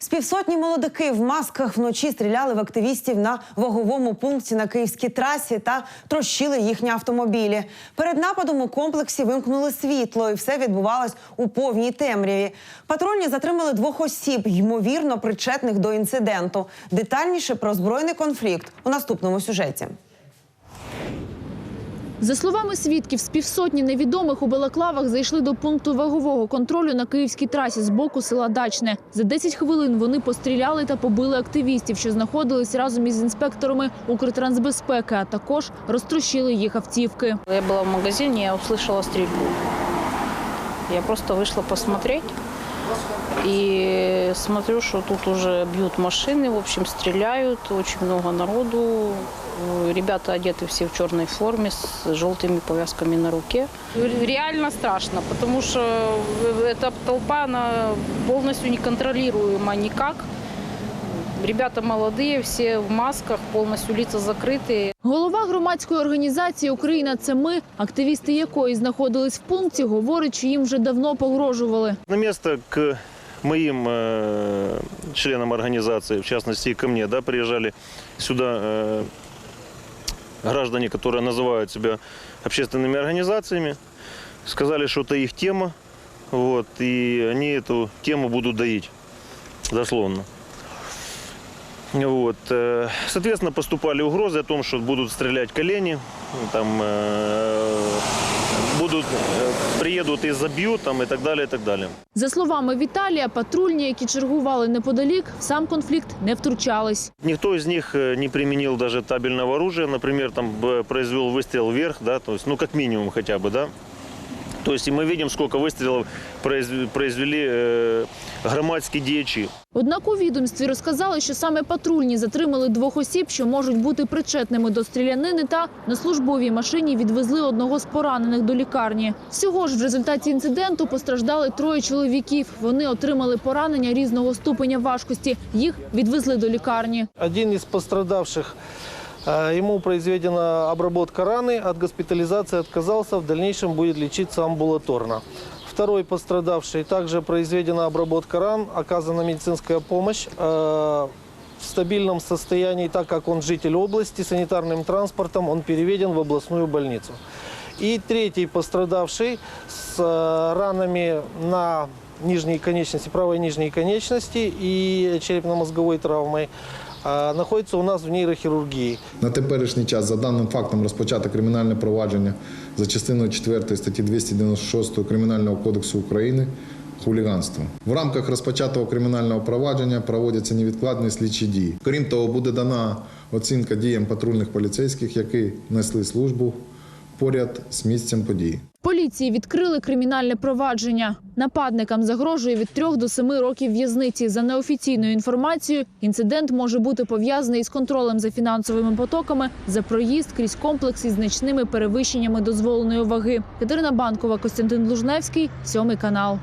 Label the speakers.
Speaker 1: З півсотні молодики в масках вночі стріляли в активістів на ваговому пункті на київській трасі та трощили їхні автомобілі. Перед нападом у комплексі вимкнули світло, і все відбувалось у повній темряві. Патрульні затримали двох осіб, ймовірно причетних до інциденту. Детальніше про збройний конфлікт у наступному сюжеті.
Speaker 2: За словами свідків, з півсотні невідомих у балаклавах зайшли до пункту вагового контролю на київській трасі з боку села Дачне. За 10 хвилин вони постріляли та побили активістів, що знаходились разом із інспекторами Укртрансбезпеки, а також розтрощили їх автівки.
Speaker 3: Я была в магазине, я услышала стрельбу. Я просто вышла посмотреть. И смотрю, что тут уже бьют машины, в общем, стреляют, очень много народу. Э, Ребята одеты все в черной форме с желтыми повязками на руке. Реально страшно, потому что эта толпа, она полностью неконтролируема никак. Ребята молодые, все в масках, полностью лица закрытые.
Speaker 2: Голова громадської організації Україна це ми, активісти якої знаходились в пункті, говорить, що їм вже давно погрожували.
Speaker 4: На место к моим э, членам организации, в частности и ко мне, да, приезжали сюда э, граждане, которые называют себя общественными организациями, сказали, что это их тема, вот, и они эту тему будут доить, дословно. Вот. э, Соответственно, поступали угрозы о том, что будут стрелять колени, там, э, будут, э, приедут и забьют там, и так далее, и так далее.
Speaker 2: За словами Віталія, патрульні, які чергували неподалік, в сам конфлікт не втручались.
Speaker 4: Никто из них э, не применил даже табельного оружия, например, там б- произвел выстрел вверх, да, то есть, ну, как минимум хотя бы, да. То есть и мы видим, сколько выстрелов произв- произвели э, громадские діячі.
Speaker 2: Однак у відомстві розказали, що саме патрульні затримали двох осіб, що можуть бути причетними до стрілянини, та на службовій машині відвезли одного з поранених до лікарні. Всього ж в результаті інциденту постраждали троє чоловіків. Вони отримали поранення різного ступеня важкості. Їх відвезли до лікарні.
Speaker 5: Один из пострадавших, э, ему произведена обработка раны, от госпитализации отказался, в дальнейшем будет лечиться амбулаторно. Второй пострадавший, также произведена обработка ран, оказана медицинская помощь. э, В стабильном состоянии, так как он житель области, санитарным транспортом он переведен в областную больницу. И третий пострадавший с э, ранами на нижней конечности, правой нижней конечности и черепно-мозговой травмой а, находится у нас в нейрохирургии.
Speaker 6: На теперішній час за даним фактом розпочато кримінальне провадження за частиною 4 статті 296 Кримінального кодексу України хуліганство. В рамках розпочатого кримінального провадження проводяться невідкладні слідчі дії. Крім того, буде дана оцінка діям патрульних поліцейських, які несли службу поряд з місцем події.
Speaker 2: Поліції відкрили кримінальне провадження. Нападникам загрожує від трьох до семи років в'язниці. За неофіційною інформацією, інцидент може бути пов'язаний із контролем за фінансовими потоками за проїзд крізь комплекс із значними перевищеннями дозволеної ваги. Катерина Банкова, Костянтин Лужневський, сьомий канал.